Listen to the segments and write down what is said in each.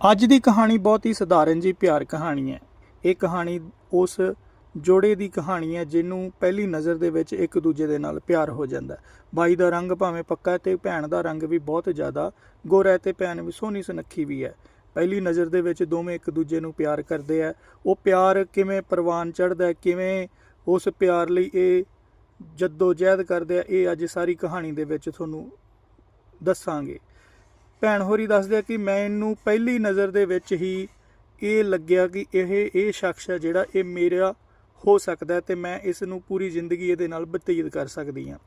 ਅੱਜ ਦੀ ਕਹਾਣੀ ਬਹੁਤ ਹੀ ਸਧਾਰਨ ਜੀ ਪਿਆਰ ਕਹਾਣੀ ਹੈ। ਇਹ ਕਹਾਣੀ ਉਸ ਜੋੜੇ ਦੀ ਕਹਾਣੀ ਹੈ ਜਿਹਨੂੰ ਪਹਿਲੀ ਨਜ਼ਰ ਦੇ ਵਿੱਚ ਇੱਕ ਦੂਜੇ ਦੇ ਨਾਲ ਪਿਆਰ ਹੋ ਜਾਂਦਾ ਬਾਈ ਦਾ ਰੰਗ ਭਾਵੇਂ ਪੱਕਾ ਹੈ ਤੇ ਭੈਣ ਦਾ ਰੰਗ ਵੀ ਬਹੁਤ ਜ਼ਿਆਦਾ ਗੋਰਾ ਹੈ ਤੇ ਭੈਣ ਵੀ ਸੋਹਣੀ ਸੁਨੱਖੀ ਵੀ ਹੈ। ਪਹਿਲੀ ਨਜ਼ਰ ਦੇ ਵਿੱਚ ਦੋਵੇਂ ਇੱਕ ਦੂਜੇ ਨੂੰ ਪਿਆਰ ਕਰਦੇ ਆ ਉਹ ਪਿਆਰ ਕਿਵੇਂ ਪ੍ਰਵਾਨ ਚੜ੍ਹਦਾ ਕਿਵੇਂ ਉਸ ਪਿਆਰ ਲਈ ਇਹ ਜੱਦੋ ਜਹਿਦ ਕਰਦੇ ਆ ਇਹ ਅੱਜ ਸਾਰੀ ਕਹਾਣੀ ਦੇ ਵਿੱਚ ਤੁਹਾਨੂੰ ਦੱਸਾਂਗੇ। ਭੈਣ ਹੋਰੀ ਦੱਸਦੇ ਆ ਕਿ ਮੈਨੂੰ ਪਹਿਲੀ ਨਜ਼ਰ ਦੇ ਵਿੱਚ ਹੀ ਇਹ ਲੱਗਿਆ ਕਿ ਇਹ ਇਹ ਸ਼ਖਸ ਹੈ ਜਿਹੜਾ ਇਹ ਮੇਰਾ ਹੋ ਸਕਦਾ ਹੈ ਤੇ ਮੈਂ ਇਸ ਨੂੰ ਪੂਰੀ ਜ਼ਿੰਦਗੀ ਇਹਦੇ ਨਾਲ ਬਤੀਤ ਕਰ ਸਕਦੀ ਹਾਂ।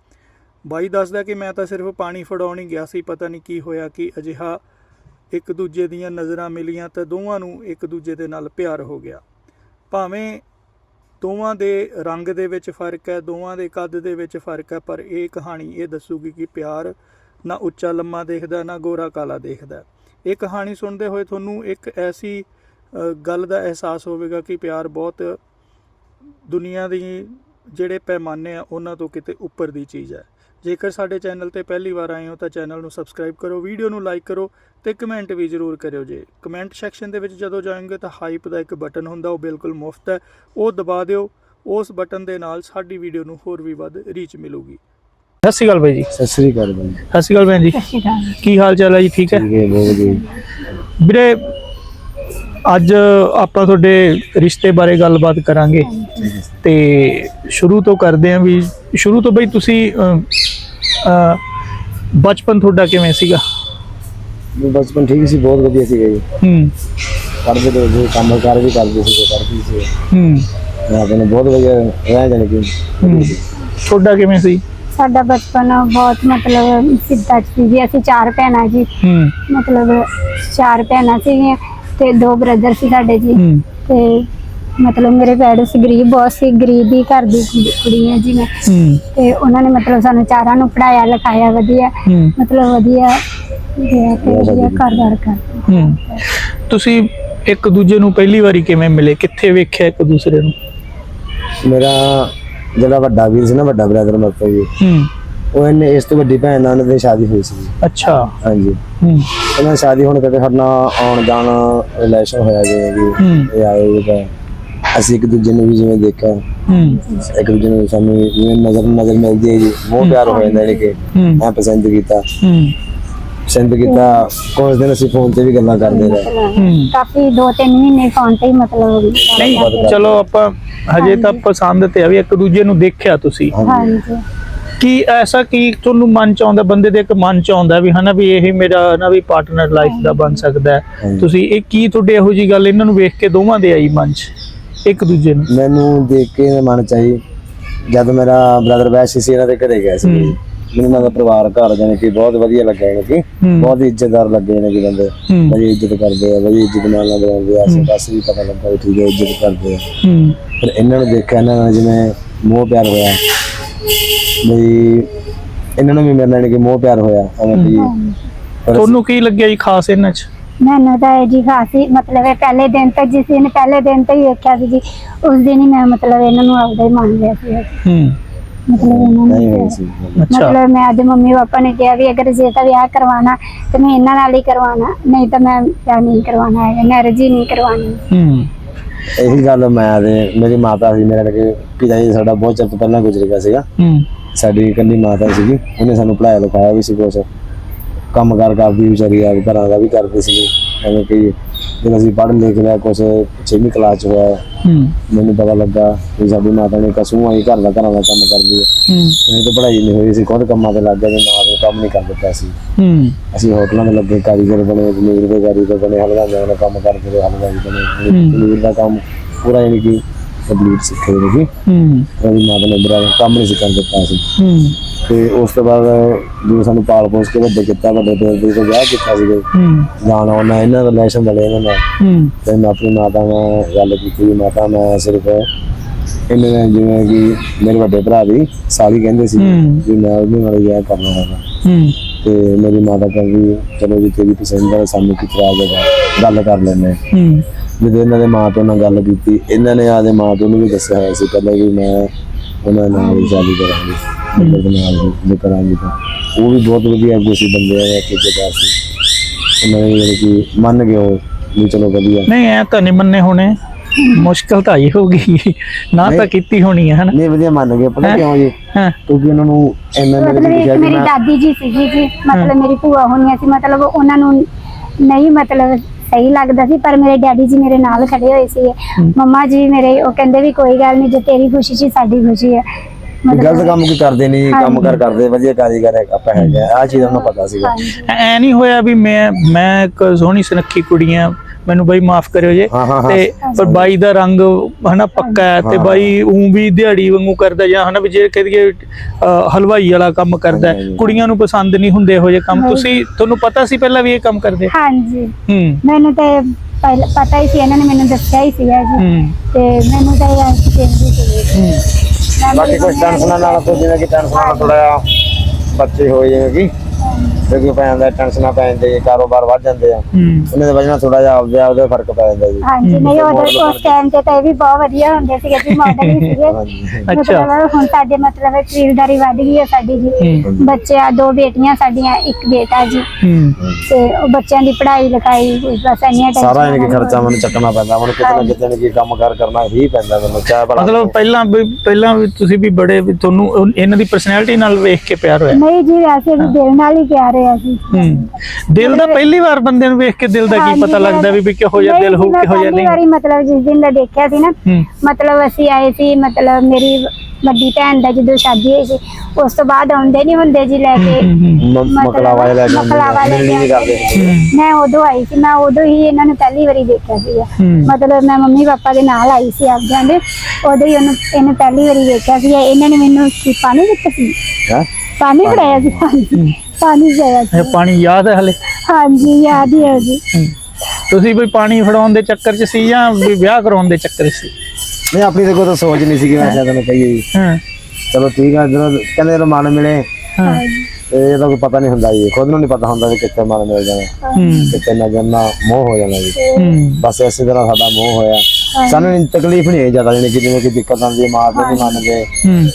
ਬਾਈ ਦੱਸਦਾ ਕਿ ਮੈਂ ਤਾਂ ਸਿਰਫ ਪਾਣੀ ਫੜਾਉਣ ਹੀ ਗਿਆ ਸੀ, ਪਤਾ ਨਹੀਂ ਕੀ ਹੋਇਆ ਕਿ ਅਜਿਹਾ ਇੱਕ ਦੂਜੇ ਦੀਆਂ ਨਜ਼ਰਾਂ ਮਿਲੀਆਂ ਤਾਂ ਦੋਵਾਂ ਨੂੰ ਇੱਕ ਦੂਜੇ ਦੇ ਨਾਲ ਪਿਆਰ ਹੋ ਗਿਆ। ਭਾਵੇਂ ਦੋਵਾਂ ਦੇ ਰੰਗ ਦੇ ਵਿੱਚ ਫ਼ਰਕ ਹੈ, ਦੋਵਾਂ ਦੇ ਕੱਦ ਦੇ ਵਿੱਚ ਫ਼ਰਕ ਹੈ, ਪਰ ਇਹ ਕਹਾਣੀ ਇਹ ਦੱਸੂਗੀ ਕਿ ਪਿਆਰ ਨਾ ਉੱਚਾ ਲੰਮਾ ਦੇਖਦਾ, ਨਾ ਗੋਰਾ ਕਾਲਾ ਦੇਖਦਾ। ਇਹ ਕਹਾਣੀ ਸੁਣਦੇ ਹੋਏ ਤੁਹਾਨੂੰ ਇੱਕ ਐਸੀ ਗੱਲ ਦਾ ਅਹਿਸਾਸ ਹੋਵੇਗਾ ਕਿ ਪਿਆਰ ਬਹੁਤ ਦੁਨੀਆ ਦੀ ਜਿਹੜੇ ਪੈਮਾਨੇ ਆ, ਉਹਨਾਂ ਤੋਂ ਕਿਤੇ ਉੱਪਰ ਦੀ ਚੀਜ਼ ਹੈ। ਜੇਕਰ ਸਾਡੇ ਚੈਨਲ ਤੇ ਪਹਿਲੀ ਵਾਰ ਆਏ ਹੋ ਤਾਂ ਚੈਨਲ ਨੂੰ ਸਬਸਕ੍ਰਾਈਬ ਕਰੋ, ਵੀਡੀਓ ਨੂੰ ਲਾਈਕ ਕਰੋ ਤੇ ਕਮੈਂਟ ਵੀ ਜ਼ਰੂਰ ਕਰਿਓ ਜੇ। ਕਮੈਂਟ ਸੈਕਸ਼ਨ ਦੇ ਵਿੱਚ ਜਦੋਂ ਜਾਓਗੇ ਤਾਂ ਹਾਈਪ ਦਾ ਇੱਕ ਬਟਨ ਹੁੰਦਾ, ਉਹ ਬਿਲਕੁਲ ਮੁਫਤ ਹੈ। ਉਹ ਦਬਾ ਦਿਓ, ਉਸ ਬਟਨ ਦੇ ਨਾਲ ਸਾਡੀ ਵੀਡੀਓ ਨੂੰ ਹੋਰ ਵੀ ਵੱਧ ਰੀਚ ਮਿਲੂਗੀ। ਸਤਿ ਸ਼੍ਰੀ ਅਕਾਲ ਬਾਈ ਜੀ। ਸਤਿ ਸ੍ਰੀ ਅਕਾਲ ਬਾਈ। ਸਤਿ ਸ਼੍ਰੀ ਅਕਾਲ ਭੈਣ ਜੀ। ਕੀ ਹਾਲ ਚਾਲ ਹੈ ਜੀ? ਠੀਕ ਹੈ? ਠੀਕ ਹੈ ਬਹੁਤ ਵਧੀਆ। ਵੀਰੇ ਅੱਜ ਆਪਾਂ ਤੁਹਾਡੇ ਰਿਸ਼ਤੇ ਬਾਰੇ ਗੱਲਬਾਤ ਕਰਾਂਗੇ। ਤੇ ਸ਼ੁਰੂ ਤੋਂ ਕਰਦੇ ਆਂ ਵੀ ਸ਼ੁਰੂ ਤੋਂ ਬਈ ਤੁਸੀਂ ਬਚਪਨ ਤੁਹਾਡਾ ਕਿਵੇਂ ਸੀਗਾ? ਜੀ ਬਚਪਨ ਠੀਕ ਸੀ ਬਹੁਤ ਵਧੀਆ ਸੀਗਾ ਜੀ। ਹੂੰ। ਪੜ੍ਹਦੇ ਰਹੇ ਸੀ ਕੰਮ ਕਾਰ ਵੀ ਕਰਦੇ ਸੀ ਪੜ੍ਹਦੇ ਸੀ। ਹੂੰ। ਮੈਂ ਆਪਣੇ ਬਹੁਤ ਵਧੀਆ ਰਹਿ ਜਾਣੇ ਕਿ ਹੂੰ। ਤੁਹਾਡਾ ਕਿਵੇਂ ਸੀ? ਸਾਡਾ ਬਚਪਨ ਬਹੁਤ ਮਤਲਬ ਸਿੱਧਾ ਸੀ ਜੀ। ਅਸੀਂ ਚਾਰ ਭੈਣਾਂ ਜੀ। ਹੂੰ। ਮਤਲਬ ਚਾਰ ਭੈਣਾਂ ਸੀਗੀਆਂ ਤੇ ਦੋ ਬ੍ਰਦਰ ਸੀ ਸਾਡੇ ਜੀ। ਹੂੰ। ਤੇ ਮਤਲਬ ਮੇਰੇ ਪੈਰੈਂਟਸ ਗਰੀਬ ਬਹੁਤ ਸੀ। ਗਰੀਬੀ ਘਰ ਦੀ ਕੁੜੀ- ਕੁੜੀ ਹੈ ਜੀ ਮੈਂ ਹੂੰ। ਤੇ ਉਹਨਾਂ ਨੇ ਮਤਲਬ ਸਾਨੂੰ ਚਾਰਾਂ ਨੂੰ ਪੜਾਇਆ ਲਿਖਾਇਆ ਵਧੀਆ। ਹੂੰ। ਮਤਲਬ ਵਧੀਆ ਗਿਆ ਤੇ ਵਧੀਆ ਘਰ-ਬਾਰ ਕਰ ਹੂੰ। ਤੁਸੀਂ ਇੱਕ ਦੂਜੇ ਨੂੰ ਪਹਿਲੀ ਵਾਰੀ ਕਿਵੇਂ ਮਿਲੇ? ਕਿੱਥੇ ਵੇਖਿਆ ਇੱਕ ਦੂਸਰੇ ਨੂੰ? ਮੇਰਾ ਜਿਹੜਾ ਵੱਡਾ ਵੀਰ ਸੀ ਨਾ ਵੱਡਾ ਬ੍ਰਦਰ ਮਤਲਬ ਜੀ। ਹੂੰ। ਉਹ ਇਹਨੇ ਇਸ ਤੋਂ ਵੱਡੀ ਭੈਣ ਨਾਲ ਦੀ ਸ਼ਾਦੀ ਹੋਈ ਸੀ। ਅੱਛਾ। ਹਾਂਜੀ। ਹੂੰ। ਇਹਨਾਂ ਦੀ ਸ਼ਾਦੀ ਹੋਣ ਕਰਕੇ ਸਾਡਾ ਆਉਣ ਜਾਣ ਰਿਲੇਸ਼ਨ ਹੋਇਆ ਜਿਵੇਂ ਕਿ ਇਹ ਆਏ ਜੀ ਤਾਂ ਅਸੀਂ ਇੱਕ ਦੂਜੇ ਨੂੰ ਵੀ ਜਿਵੇਂ ਦੇਖਿਆ। ਹੂੰ। ਇੱਕ ਦੂਜੇ ਨੂੰ ਸਾਨੂੰ ਜਿਵੇਂ ਨਜ਼ਰ ਨਜ਼ਰ ਮਿਲਦੀ ਹੈ ਜੀ। ਬਹੁਤ ਪਿਆਰ ਹੋ ਜਾਂਦਾ ਹੈ ਕਿ ਮੈਂ ਪਸੰਦ ਕੀਤਾ। ਹੂੰ। ਪਸੰਦ ਕੀਤਾ ਕੁਝ ਦਿਨ ਅਸੀਂ ਫੋਨ ਤੇ ਵੀ ਗੱਲਾਂ ਕਰਦੇ ਰਹੇ। ਹੂੰ। ਕਾਫੀ ਦੋ ਤਿੰਨ ਮਹੀਨੇ ਫੋਨ ਤੇ ਹੀ ਮਤਲਬ ਨਹੀਂ ਚਲੋ ਆਪਾਂ ਹਜੇ ਤਾਂ ਪਸੰਦ ਤੇ ਆ ਵੀ ਇੱਕ ਦੂਜੇ ਨੂੰ ਦੇਖਿਆ ਤੁਸੀਂ। ਹਾਂਜੀ। ਕੀ ਐਸਾ ਕੀ ਤੁਹਾਨੂੰ ਮਨ ਚ ਆਉਂਦਾ ਬੰਦੇ ਦੇ ਇੱਕ ਮਨ ਚ ਆਉਂਦਾ ਵੀ ਹਨਾ ਵੀ ਇਹ ਮੇਰਾ ਨਾ ਵੀ ਪਾਰਟਨਰ ਲਾਈਫ ਦਾ ਬਣ ਸਕਦਾ ਹੈ। ਤੁਸੀਂ ਇਹ ਕੀ ਤੁਹਾਡੇ ਇਹੋ ਜੀ ਗੱਲ ਇਹਨਾਂ ਨੂੰ ਵੇਖ ਕੇ ਦੋਵਾਂ ਦੇ ਆਈ ਮਨ ਚ ਇੱਕ ਦੂਜੇ ਨੂੰ? ਮੈਨੂੰ ਦੇਖ ਕੇ ਮਨ ਚਾਹੀ ਜਦ ਮੇਰਾ ਬ੍ਰਦਰ ਵੈਸ਼ ਸੀ ਇਹਨਾਂ ਦੇ ਘਰੇ ਗਿਆ ਸੀ। ਹੂੰ। ਮੈਨੂੰ ਇਹਨਾਂ ਦਾ ਪਰਿਵਾਰ ਘਰ ਜਾਣੇ ਕਿ ਬਹੁਤ ਵਧੀਆ ਲੱਗਾ ਇਹਨਾਂ ਕਿ। ਬਹੁਤ ਹੀ ਇੱਜ਼ਤਦਾਰ ਲੱਗੇ ਨੇ ਕਿ ਬੰਦੇ। ਬੜੀ ਇੱਜ਼ਤ ਕਰਦੇ ਆ ਬੜੀ ਇੱਜ਼ਤ ਨਾਲ ਨਾਲ ਆ ਆਸੇ ਪਾਸੇ ਵੀ ਪਤਾ ਲੱਗਾ ਵੀ ਠੀਕ ਹੈ ਇੱਜ਼ਤ ਕਰਦੇ ਆ। ਹੂੰ। ਪਰ ਇਹਨਾਂ ਨੂੰ ਦੇਖਿਆ ਇਹਨਾਂ ਨਾਲ ਜਿਵੇਂ ਮੋਹ ਪਿਆਰ ਹੋਇਆ। ਬਈ ਇਹਨਾਂ ਨੂੰ ਵੀ ਮੇਰੇ ਨਾਲ ਕਿ ਮੋਹ ਪਿਆਰ ਹੋਇਆ ਐਵੇਂ ਕਿ ਪਰ ਤੁਹਾਨੂੰ ਕੀ ਲੱਗਿਆ ਜੀ ਖਾਸ ਇਹਨਾਂ ਚ? ਮੈਨੂੰ ਤਾਂ ਇਹ ਜੀ ਖਾਸੀ ਮਤਲਬ ਇਹ ਪਹਿਲੇ ਦਿਨ ਤੱਕ ਜਿਸ ਦਿਨ ਪਹਿਲੇ ਦਿਨ ਤੋਂ ਹੀ ਵੇਖਿਆ ਸੀ ਜੀ। ਉਸ ਦਿਨ ਹੀ ਮੈਂ ਮਤਲਬ ਇਹਨਾਂ ਨੂੰ ਆਪਦਾ ਹੀ ਮੰਨ ਲਿਆ ਸੀ। ਹੂੰ। ਮਤਲਬ ਇਹਨਾਂ ਨਹੀਂ ਨੂੰ ਹੋਈ ਸੀ। ਅੱਛਾ। ਮਤਲਬ ਮੈਂ ਅੱਜ ਮੰਮੀ ਪਾਪਾ ਨੇ ਕਿਹਾ ਵੀ ਅਗਰ ਜੇ ਤਾਂ ਵਿਆਹ ਕਰਵਾਉਣਾ ਤੇ ਮੈਂ ਇਹਨਾਂ ਨਾਲ ਹੀ ਕਰਵਾਉਣਾ ਨਹੀਂ ਤਾਂ ਮੈਂ ਵਿਆਹ ਨਹੀਂ ਕਰਵਾਉਣਾ ਹੈ ਮੈਰਿਜ ਹੀ ਨਹੀਂ ਕਰਵਾਉਣੀ। ਹੂੰ। ਇਹੀ ਗੱਲ ਮੈਂ ਤੇ ਮੇਰੀ ਮਾਤਾ ਸੀ ਮੇਰੇ ਕਿ ਪਿਤਾ ਜੀ ਸਾਡਾ ਬਹੁਤ ਚਿਰ ਤੋਂ ਪਹਿਲਾਂ ਗੁਜ਼ਰ ਗਿਆ ਸੀਗਾ। ਹੂੰ। ਸਾਡੀ ਇਕੱਲੀ ਮਾਤਾ ਸੀਗੀ ਉਹਨੇ ਸਾਨੂੰ ਪੜਾਇਆ ਲਿਖਾਇਆ ਵੀ ਸੀ ਕੁਛ। ਕੰਮ ਕਾਰ ਕਰਦੀ ਵਿਚਾਰੀ ਆ ਘਰਾਂ ਦਾ ਵੀ ਕਰਦੀ ਸੀ ਐਵੇਂ ਕਿ ਜਦੋਂ ਅਸੀਂ ਪੜ੍ਹ ਲਿਖ ਲਿਆ ਕੁਛ ਛੇਵੀਂ ਕਲਾਸ ਚ ਹੋਇਆ ਹੂੰ। ਮੈਨੂੰ ਪਤਾ ਲੱਗਾ ਕਿ ਸਾਡੀ ਮਾਤਾ ਨੇ ਕਸੂਆਂ ਹੀ ਘਰ ਦਾ ਘਰਾਂ ਦਾ ਕੰਮ ਕਰਦੀ ਹੈ ਹੂੰ। ਨਹੀਂ ਤਾਂ ਪੜ੍ਹਾਈ ਨਹੀਂ ਹੋਈ ਸੀ ਖੁਦ ਕੰਮਾਂ ਤੇ ਲੱਗ ਗਏ ਤੇ ਮਾਂ ਨੂੰ ਕੰਮ ਨਹੀਂ ਕਰ ਦਿੱਤਾ ਸੀ। ਹੂੰ। ਅਸੀਂ ਹੋਟਲਾਂ 'ਤੇ ਲੱਗੇ ਕਾਰੀਗਰ ਬਣੇ ਪਨੀਰ ਦੇ ਕਾਰੀਗਰ ਬਣੇ ਹਲਵਾ ਦਾ ਕੰਮ ਕਰਦੇ ਰਹੇ ਹਲਵਾਈ ਬਣੇ। ਹੂੰ। ਪਨੀਰ ਦਾ ਕੰਮ ਪੂਰਾ ਯਾਨੀ ਕਿ ਕੰਪਲੀਟ ਸਿੱਖੇ ਸੀ। ਹੂੰ। ਉਹਦੀ ਮਾਤਾ ਨੇ ਬੜਾ ਕੰਮ ਨਹੀਂ ਸਿੱਖਣ ਦਿੱਤਾ ਸੀ। ਹੂੰ। ਤੇ ਉਸ ਤੋਂ ਬਾਅਦ ਜਦੋਂ ਸਾਨੂੰ ਪਾਲ ਪੋਸ ਕੇ ਵੱਡੇ ਕੀਤਾ ਵੱਡੇ ਤੇ ਦੇ ਕੋਲ ਵਿਆਹ ਕੀਤਾ ਸੀਗੇ। ਜਾਣਾ ਉਹਨਾਂ ਇਹਨਾਂ ਦਾ ਰਿਲੇਸ਼ਨ ਬਣੇ ਇਹਨਾਂ ਨਾਲ। ਤੇ ਮੈਂ ਆਪਣੀ ਮਾਤਾ ਨਾਲ ਗੱਲ ਕੀਤੀ ਵੀ ਮਾਤਾ ਮੈਂ ਸਿਰਫ ਇਹਨਾਂ ਨੇ ਜਿਵੇਂ ਕਿ ਮੇਰੇ ਵੱਡੇ ਭਰਾ ਦੀ ਸਾਲੀ ਕਹਿੰਦੇ ਸੀ। ਵੀ ਮੈਂ ਉਹਦੇ ਨਾਲ ਵਿਆਹ ਕਰਨਾ ਹੈਗਾ। ਤੇ ਮੇਰੀ ਮਾਤਾ ਕਹਿੰਦੀ ਚਲੋ ਜੀ ਤੇਰੀ ਪਸੰਦ ਹੈ ਸਾਨੂੰ ਕੀ ਕਰਾ ਦੇਗਾ ਗੱਲ ਕਰ। ਹੂੰ। ਜਦੋਂ ਇਹਨਾਂ ਦੇ ਮਾਂ ਪਿਓ ਨਾਲ ਗੱਲ ਕੀਤੀ ਇਹਨਾਂ ਨੇ ਆਦੇ ਮਾਂ ਪਿਓ ਨੂੰ ਵੀ ਦੱਸਿਆ ਹੋਇਆ ਸੀ ਪਹਿਲਾਂ ਕਿ ਮੈਂ ਉਹਨਾਂ ਨਾਲ ਸ਼ਾਦੀ ਕਰਾਂਗੀ ਮਤਲਬ ਨਾਲ ਜੇ ਕਰਾਂਗੀ ਤਾਂ। ਉਹ ਵੀ ਬਹੁਤ ਵਧੀਆ ਅੱਗੇ ਸੀ ਬੰਦੇ ਆ ਕਿ ਜਗ੍ਹਾ ਸੀ। ਉਹਨਾਂ ਨੇ ਜਿਹੜੀ ਕਿ ਮੰਨ ਗਏ ਉਹ ਵੀ ਚਲੋ ਵਧੀਆ। ਨਹੀਂ ਐ ਤਾਂ ਨਹੀਂ ਮੰਨੇ ਹੋਣੇ। ਮੁਸ਼ਕਲ ਤਾਂ ਆਈ ਹੋਗੀ ਨਾ ਤਾਂ। ਕੀਤੀ ਹੋਣੀ ਹੈ ਹਨਾ? ਨਹੀਂ ਵਧੀਆ ਮੰਨ ਗਏ। ਪਤਾ? ਕਿਉਂ ਜੀ? ਕਿਉਂਕਿ ਉਹਨਾਂ ਨੂੰ ਇੰਨਾ ਮੇਰੇ ਮੇਰੀ ਦਾਦੀ ਜੀ ਸੀਗੀ ਜੀ। ਮਤਲਬ ਮੇਰੀ ਭੂਆ ਹੋਣੀਆਂ ਸੀ। ਮਤਲਬ ਉਹਨਾਂ ਨੂੰ ਨਹੀਂ ਮਤਲਬ ਸਹੀ ਲੱਗਦਾ ਸੀ ਪਰ ਮੇਰੇ ਡੈਡੀ ਜੀ ਮੇਰੇ ਨਾਲ ਖੜੇ ਹੋਏ ਸੀ ਮੰਮਾ ਜੀ ਮੇਰੇ ਉਹ ਕਹਿੰਦੇ ਵੀ ਕੋਈ ਗੱਲ ਨਹੀਂ ਜੋ ਤੇਰੀ ਖੁਸ਼ੀ ਸੀ ਸਾਡੀ ਖੁਸ਼ੀ ਹੈ ਗਲਤ ਕੰਮ ਕੀ ਕਰਦੇ ਨਹੀਂ ਕੰਮ ਕਰ ਕਰਦੇ ਵਧੀਆ ਕਾਰੀਗਰ ਹੈ ਆਪਾਂ ਹੈਗੇ ਆ। ਆਹ ਚੀਜ਼ ਉਹਨਾਂ ਨੂੰ ਪਤਾ ਸੀਗਾ। ਹਾਂਜੀ। ਐ ਨਹੀਂ ਹੋਇਆ ਵੀ ਮੈਂ ਮੈਂ ਇੱਕ ਸੋਹਣੀ ਸੁਨੱਖੀ ਕੁੜੀ ਆ ਮੈਨੂੰ ਬਾਈ ਮਾਫ ਕਰਿਓ ਜੇ। ਤੇ ਪਰ ਬਾਈ ਦਾ ਰੰਗ ਹਨਾ ਪੱਕਾ ਹੈ ਤੇ। ਬਾਈ ਉਂ ਵੀ ਦਿਹਾੜੀ ਵਾਂਗੂ ਕਰਦਾ ਜਾਂ ਹਨਾ ਵੀ ਜੇ ਕਹਦੀਏ ਹਲਵਾਈ ਵਾਲਾ ਕੰਮ ਕਰਦਾ। ਕੁੜੀਆਂ ਨੂੰ ਪਸੰਦ ਨਹੀਂ ਹੁੰਦੇ ਇਹੋ ਜਿਹੇ ਕੰਮ। ਤੁਸੀਂ ਤੁਹਾਨੂੰ ਪਤਾ ਸੀ ਪਹਿਲਾਂ ਵੀ ਇਹ ਕੰਮ ਕਰਦੇ? ਹਾਂਜੀ। ਹੂੰ। ਮੈਨੂੰ ਤੇ ਪਤਾ ਹੀ ਸੀ ਇਹਨਾਂ ਨੇ ਮੈਨੂੰ ਦੱਸਿਆ ਹੀ ਸੀਗਾ ਜੀ। ਹੂੰ। ਤੇ ਮੈਨੂੰ ਤਾਂ ਇਹ ਕਹਿੰਦੀ ਸੀ ਹੂੰ। ਮੈਂ ਬਾਕੀ ਕੁਝ ਟੈਨਸ਼ਨਾਂ ਨਾਲ ਤੋਂ ਜਿਵੇਂ ਕਿ ਟੈਨਸ਼ਨਾਂ ਨਾਲ ਥੋੜਾ ਬੱਚੇ ਹੋਏ ਜਿਵੇਂ ਕਿ। ਕੋਈ ਪੈ ਜਾਂਦਾ ਟੈਨਸ਼ਨਾਂ ਪੈ ਜਾਂਦੇ ਕਾਰੋਬਾਰ ਵੱਧ ਜਾਂਦੇ ਆ। ਹੂੰ। ਉਹਨਾਂ ਦੇ ਵਜ੍ਹਾ ਨਾਲ ਥੋੜਾ ਜਿਹਾ ਆਪਦੇ ਆਪਦੇ ਫ਼ਰਕ ਪੈ ਜਾਂਦਾ ਜੀ। ਹਾਂਜੀ ਨਹੀਂ ਉਦੋਂ ਉਸ ਟਾਈਮ ਤੇ ਤਾਂ ਇਹ ਵੀ ਬਹੁਤ ਵਧੀਆ ਹੁੰਦੇ ਸੀਗੇ ਜੀ ਮਾਡਲ ਹੀ ਸੀਗੇ। ਅੱਛਾ। ਮਤਲਬ ਹੁਣ ਸਾਡੇ ਮਤਲਬ ਖਰੀਦਦਾਰੀ ਵੱਧ ਗਈ ਹੈ ਸਾਡੀ ਜੀ। ਹੂੰ। ਬੱਚੇ ਆ ਦੋ ਬੇਟੀਆਂ ਸਾਡੀਆਂ ਇੱਕ ਬੇਟਾ ਜੀ। ਹੂੰ। ਤੇ ਉਹ ਬੱਚਿਆਂ ਦੀ ਪੜ੍ਹਾਈ ਲਿਖਾਈ ਬਸ ਇੰਨੀਆਂ ਸਾਰਾ ਟੈਨਸ਼ਨਾਂ ਇਹਨਾਂ ਕਿ ਖਰਚਾ ਮੈਨੂੰ ਚੱਕਣਾ ਪੈਂਦਾ। ਮੈਨੂੰ ਕਿਤੇ ਨਾ ਕਿਤੇ ਨਾ ਕੀ ਕੰਮ ਕਾਰ ਕਰਨਾ ਹੀ ਪੈਂਦਾ ਮੈਨੂੰ ਚਾਹ ਬੜਾ ਮਤਲਬ ਪਹਿਲਾਂ ਵੀ ਪਹਿਲਾਂ ਵੀ ਤੁਸੀਂ ਵੀ ਬੜੇ ਵੀ ਤੁਹਾਨੂੰ ਉਹ- ਇਹਨਾਂ ਦੀ ਪਰਸਨੈਲਿਟੀ ਨਾਲ ਵੇਖ ਕੇ ਪਿਆਰ ਹੋਇਆ? ਨਹੀਂ ਜੀ ਵੈਸੇ ਵੀ ਦਿਲ ਨਾਲ ਹੀ ਕਹਿ ਰਹੇ ਆ ਜੀ। ਹੂੰ। ਦਿਲ ਦਾ ਪਹਿਲੀ ਵਾਰ ਬੰਦੇ ਨੂੰ ਵੇਖ ਕੇ ਦਿਲ ਦਾ ਕੀ ਹਾਂਜੀ, ਪਤਾ ਲੱਗਦਾ ਵੀ ਵੀ ਕਿਹੋ ਜਿਹਾ ਨਹੀਂ ਦਿਲ ਜੀ, ਹੋਊ ਮੈਂ ਕਿਹੋ ਜਿਹਾ ਪਹਿਲੀ ਨਹੀਂ ਵਾਰੀ ਮਤਲਬ ਜਿਸ ਦਿਨ ਦਾ ਦੇਖਿਆ ਸੀ ਨਾ ਹੂੰ। ਮਤਲਬ ਅਸੀਂ ਆਏ ਸੀ ਮਤਲਬ ਮੇਰੀ ਵੱਡੀ ਭੈਣ ਦਾ ਜਦੋਂ ਸ਼ਾਦੀ ਹੋਈ ਸੀ ਉਸ ਤੋਂ ਬਾਅਦ ਆਉਂਦੇ ਨਹੀਂ ਹੁੰਦੇ ਜੀ ਲੈ ਕੇ। ਮ- ਮਕਲਾਵਾ ਲੈ ਕੇ ਮਕਲਾਵਾ ਲੈ ਕੇ ਉਦੋਂ ਆਈ ਸੀ ਮੈਂ ਉਦੋਂ ਹੀ ਇਹਨਾਂ ਨੂੰ ਪਹਿਲੀ ਵਾਰੀ ਦੇਖਿਆ ਸੀ। ਹੂੰ। ਮਤਲਬ ਮੈਂ ਮੰਮੀ ਪਾਪਾ ਦੇ ਨਾਲ ਆਈ ਸੀ ਆਪਦਿਆਂ ਦੇ ਉਦੋਂ ਹੀ ਉਹਨੂੰ ਇਹਨੂੰ ਪਹਿਲੀ ਵਾਰੀ ਦੇਖਿਆ ਸੀ। ਇਹਨਾਂ ਨੇ ਮੈਨੂੰ ਕੀ ਪਾਣੀ ਦਿੱਤਾ ਸੀ? ਹੈ? ਪਾਣੀ ਫੜਾਇਆ ਸੀ ਹਾਂਜੀ। ਪਾਣੀ ਸੀ। ਇਹ ਪਾਣੀ ਯਾਦ ਹੈ ਹਲੇ? ਹਾਂਜੀ ਯਾਦ ਹੀ ਹੈ ਜੀ। ਤੁਸੀਂ ਵੀ ਪਾਣੀ ਫੜਾਉਣ ਦੇ ਚੱਕਰ 'ਚ ਸੀ ਜਾਂ ਵੀ ਵਿਆਹ ਕਰਾਉਣ ਦੇ ਚੱਕਰ 'ਚ ਸੀ? ਨਹੀਂ ਆਪਣੀ ਤੇ ਕੋਈ ਤਾਂ ਸੋਚ ਨਹੀਂ ਸੀ ਕਿ ਮੈਂ ਸ਼ਾਇਦ ਉਹਨੂੰ ਕਹੀਏ ਜੀ। ਹਾਂ। ਚਲੋ ਠੀਕ ਆ ਜਦੋਂ ਕਹਿੰਦੇ ਜਦੋਂ ਮਨ ਮਿਲੇ ਹਾਂ। ਤੇ ਇਹਦਾ ਕੋਈ ਪਤਾ ਨਹੀਂ ਹੁੰਦਾ ਜੀ। ਖੁਦ ਨੂੰ ਨਹੀਂ ਪਤਾ ਹੁੰਦਾ ਵੀ ਕਿੱਥੇ ਮਨ ਮਿਲ ਜਾਣਾ ਹੂੰ। ਕਿੱਥੇ ਨਾ ਜੰਨਾ ਮੋਹ ਹੋ ਜਾਣਾ ਜੀ। ਹੂੰ। ਬਸ ਇਸੇ ਤਰ੍ਹਾਂ ਸਾਡਾ ਮੋਹ ਹੋਇਆ। ਸਾਨੂੰ ਇੰਨੀ ਤਕਲੀਫ ਨਹੀਂ ਹੈ ਜ਼ਿਆਦਾ ਜਾਣੀ ਕਿ ਜਿਵੇਂ ਕਿ ਦਿੱਕਤ ਆਉਂਦੀ ਹੈ ਮਾਂ ਪਿਓ ਨਹੀਂ ਮੰਨਦੇ